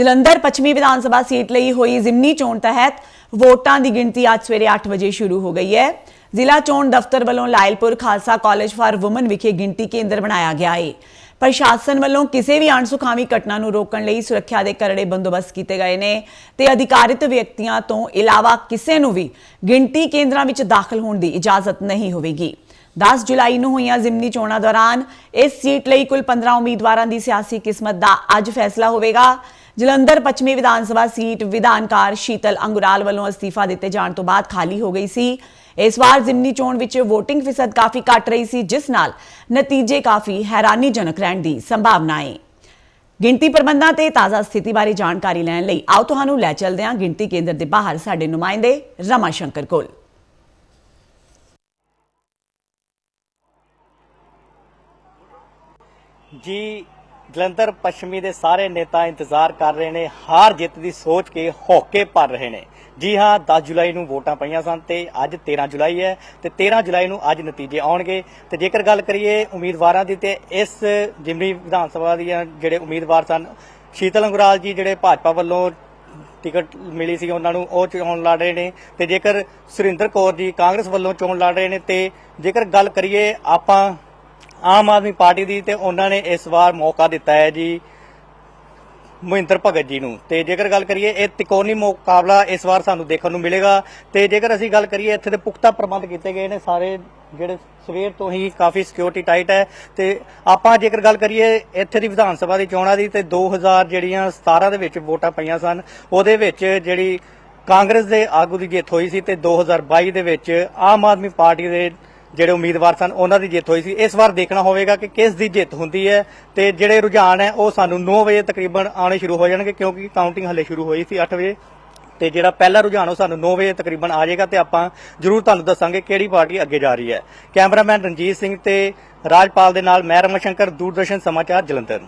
ਜਲੰਧਰ ਪੱਛਮੀ ਵਿਧਾਨ ਸਭਾ ਸੀਟ ਲਈ ਹੋਈ ਜ਼ਿਮਨੀ ਚੋਣ ਤਹਿਤ ਵੋਟਾਂ ਦੀ ਗਿਣਤੀ ਅੱਜ ਸਵੇਰੇ 8 ਵਜੇ ਸ਼ੁਰੂ ਹੋ ਗਈ ਹੈ। ਜ਼ਿਲ੍ਹਾ ਚੋਣ ਦਫ਼ਤਰ ਵੱਲੋਂ Lyallpur Khalsa college for women ਵਿਖੇ ਗਿਣਤੀ ਕੇਂਦਰ ਬਣਾਇਆ ਗਿਆ ਹੈ ਪ੍ਰਸ਼ਾਸਨ ਵੱਲੋਂ ਕਿਸੇ ਵੀ ਅਣਸੁਖਾਵੀ ਘਟਨਾ ਨੂੰ ਰੋਕਣ ਲਈ ਸੁਰੱਖਿਆ ਦੇ ਕਰੜੇ ਬੰਦੋਬਸਤ ਕੀਤੇ ਗਏ ਨੇ ਤੇ ਅਧਿਕਾਰਿਤ ਵਿਅਕਤੀਆਂ ਤੋਂ ਇਲਾਵਾ ਕਿਸੇ ਨੂੰ ਵੀ ਗਿਣਤੀ ਕੇਂਦਰਾਂ ਵਿੱਚ ਦਾਖਲ ਹੋਣ ਦੀ ਇਜਾਜ਼ਤ ਨਹੀਂ ਹੋਵੇਗੀ। 10 ਜੁਲਾਈ ਨੂੰ ਹੋਈਆਂ ਜ਼ਿਮਨੀ ਚੋਣਾਂ ਦੌਰਾਨ ਇਸ ਸੀਟ ਲਈ ਕੁੱਲ 15 ਉਮੀਦਵਾਰਾਂ ਦੀ ਸਿਆਸੀ ਕਿਸਮਤ ਦਾ ਅੱਜ ਫੈਸਲਾ ਹੋਵੇਗਾ। ਜਲੰਧਰ ਪੱਛਮੀ ਵਿਧਾਨ ਸਭਾ ਸੀਟ ਵਿਧਾਨਕਾਰ ਸ਼ੀਤਲ ਅੰਗੁਰਾਲ ਵੱਲੋਂ ਅਸਤੀਫਾ ਦਿੱਤੇ ਜਾਣ ਤੋਂ ਬਾਅਦ ਖਾਲੀ ਹੋ ਗਈ ਸੀ। ਇਸ ਵਾਰ ਜ਼ਿਮਨੀ ਚੋਣ ਵਿੱਚ VOTING ਫੀਸਦ ਕਾਫੀ ਘੱਟ ਰਹੀ ਸੀ, ਜਿਸ ਨਾਲ ਨਤੀਜੇ ਕਾਫੀ ਹੈਰਾਨੀਜਨਕ ਰਹਿਣ ਦੀ ਸੰਭਾਵਨਾ ਹੈ। ਗਿਣਤੀ ਪ੍ਰਬੰਧਾਂ ਤੇ ਤਾਜ਼ਾ ਸਥਿਤੀ ਬਾਰੇ ਜਾਣਕਾਰੀ ਲੈਣ ਲਈ ਆਓ ਤੁਹਾਨੂੰ ਲੈ ਚੱਲਦੇ ਹਾਂ ਗਿਣਤੀ ਕੇਂਦਰ ਦੇ ਬਾਹਰ ਸਾਡੇ ਨੁਮਾਇੰਦੇ ਰਮਾ ਸ਼ੰਕਰ ਕੋਲ। ਜੀ ਜਲੰਧਰ ਪੱਛਮੀ ਦੇ ਸਾਰੇ ਨੇਤਾ ਇੰਤਜ਼ਾਰ ਕਰ ਰਹੇ ਨੇ, ਹਾਰ ਜਿੱਤ ਦੀ ਸੋਚ ਕੇ ਹੌਕੇ ਭਰ ਰਹੇ ਨੇ। ਜੀ ਹਾਂ 10 ਜੁਲਾਈ ਨੂੰ ਵੋਟਾਂ ਪਈਆਂ ਸਨ ਤੇ ਅੱਜ 13 ਜੁਲਾਈ ਹੈ ਤੇ 13 ਜੁਲਾਈ ਨੂੰ ਅੱਜ ਨਤੀਜੇ ਆਉਣਗੇ। ਤੇ ਜੇਕਰ ਗੱਲ ਕਰੀਏ ਉਮੀਦਵਾਰਾਂ ਦੀ ਤੇ ਇਸ ਜਿਮਨੀ ਵਿਧਾਨ ਸਭਾ ਦੀਆਂ ਜਿਹੜੇ ਉਮੀਦਵਾਰ ਸਨ, ਸ਼ੀਤਲ ਅੰਗੁਰਾਲ ਜੀ ਜਿਹੜੇ ਭਾਜਪਾ ਵੱਲੋਂ ਟਿਕਟ ਮਿਲੀ ਸੀ, ਉਹਨਾਂ ਨੂੰ ਉਹ ਚੋਣ ਲੜ ਰਹੇ ਨੇ। ਤੇ ਜੇਕਰ ਸੁਰਿੰਦਰ ਕੌਰ ਜੀ ਕਾਂਗਰਸ ਵੱਲੋਂ ਚੋਣ ਲੜ ਰਹੇ ਨੇ ਤੇ ਜੇਕਰ ਗੱਲ ਕਰੀਏ ਆਪਾਂ ਆਮ ਆਦਮੀ ਪਾਰਟੀ ਦੀ ਤੇ ਉਹਨਾਂ ਨੇ ਇਸ ਵਾਰ ਮੌਕਾ ਦਿੱਤਾ ਹੈ ਜੀ ਮਹਿੰਦਰ ਭਗਤ ਜੀ ਨੂੰ। ਤੇ ਜੇਕਰ ਗੱਲ ਕਰੀਏ, ਇਹ ਤਿਕੋਣੀ ਮੁਕਾਬਲਾ ਇਸ ਵਾਰ ਸਾਨੂੰ ਦੇਖਣ ਨੂੰ ਮਿਲੇਗਾ। ਤੇ ਜੇਕਰ ਅਸੀਂ ਗੱਲ ਕਰੀਏ, ਇੱਥੇ ਦੇ ਪੁਖਤਾ ਪ੍ਰਬੰਧ ਕੀਤੇ ਗਏ ਨੇ ਸਾਰੇ, ਜਿਹੜੇ ਸਵੇਰ ਤੋਂ ਹੀ ਕਾਫੀ ਸਿਕਿਉਰਿਟੀ ਟਾਈਟ ਹੈ। ਤੇ ਆਪਾਂ ਜੇਕਰ ਗੱਲ ਕਰੀਏ, ਇੱਥੇ ਦੀ ਵਿਧਾਨ ਸਭਾ ਦੀ ਚੋਣਾਂ ਦੀ, ਤੇ 2000 ਜਿਹੜੀਆਂ 17 ਦੇ ਵਿੱਚ ਵੋਟਾਂ ਪਈਆਂ ਸਨ, ਉਹਦੇ ਵਿੱਚ ਜਿਹੜੀ ਕਾਂਗਰਸ ਦੇ ਆਗੂ ਦੀ ਜਿੱਤ ਹੋਈ ਸੀ, ਤੇ 2022 ਦੇ ਵਿੱਚ ਆਮ ਆਦਮੀ ਪਾਰਟੀ ਦੇ ਜਿਹੜੇ ਉਮੀਦਵਾਰ ਸਨ, ਉਹਨਾਂ ਦੀ ਜਿੱਤ ਹੋਈ ਸੀ। ਇਸ ਵਾਰ ਦੇਖਣਾ ਹੋਵੇਗਾ ਕਿ ਕਿਸ ਦੀ ਜਿੱਤ ਹੁੰਦੀ ਹੈ ਤੇ ਜਿਹੜੇ ਰੁਝਾਨ ਹੈ, ਉਹ ਸਾਨੂੰ 9 ਵਜੇ ਤਕਰੀਬਨ ਆਉਣੇ ਸ਼ੁਰੂ ਹੋ ਜਾਣਗੇ, ਕਿਉਂਕਿ ਕਾਊਂਟਿੰਗ ਹਲੇ ਸ਼ੁਰੂ ਹੋਈ ਸੀ 8 ਵਜੇ। ਤੇ ਜਿਹੜਾ ਪਹਿਲਾ ਰੁਝਾਨ ਉਹ ਸਾਨੂੰ 9 ਵਜੇ ਤਕਰੀਬਨ ਆ ਜਾਏਗਾ ਤੇ ਆਪਾਂ ਜਰੂਰ ਤੁਹਾਨੂੰ ਦੱਸਾਂਗੇ ਕਿਹੜੀ ਪਾਰਟੀ ਅੱਗੇ ਜਾ ਰਹੀ ਹੈ। ਕੈਮਰਾਮੈਨ ਰਣਜੀਤ ਸਿੰਘ ਤੇ ਰਾਜਪਾਲ ਦੇ ਨਾਲ ਮੈਂ ਰਮਨ ਸ਼ੰਕਰ, ਦੂਰਦਰਸ਼ਨ ਸਮਾਚਾਰ ਜਲੰਧਰ।